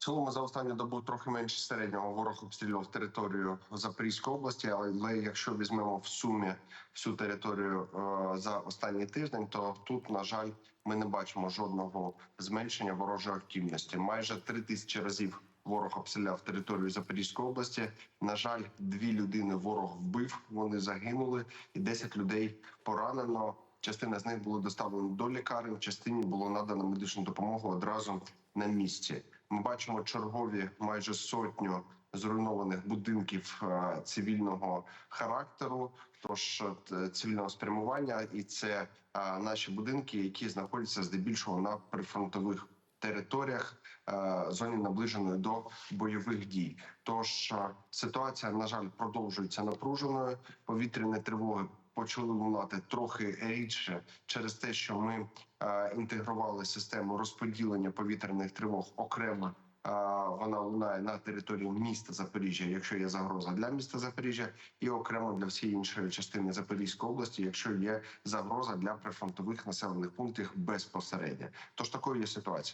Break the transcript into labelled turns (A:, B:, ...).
A: Цілому за останню добу трохи менше середнього ворог обстрілював територію Запорізької області. Але якщо візьмемо в сумі всю територію е, за останній тиждень, то тут, на жаль, ми не бачимо жодного зменшення ворожої активності. Майже три тисячі разів ворог обстріляв територію Запорізької області. На жаль, дві людини ворог вбив. Вони загинули, і 10 людей поранено. Частина з них були доставлені до лікарень, частині було надано медичну допомогу одразу на місці. Ми бачимо чергові майже сотню зруйнованих будинків е, цивільного характеру, тож е, цивільного спрямування, і це е, наші будинки, які знаходяться здебільшого на прифронтових територіях зоні наближеної до бойових дій. Тож ситуація, на жаль, продовжується напруженою. Повітряні тривоги почали лунати трохи рідше через те, що ми е, інтегрували систему розподілення повітряних тривог окремо. е, Вона лунає на території міста Запоріжжя, якщо є загроза для міста Запоріжжя, і окремо для всієї іншої частини Запорізької області, якщо є загроза для прифронтових населених пунктів безпосередньо. Тож такою є ситуація.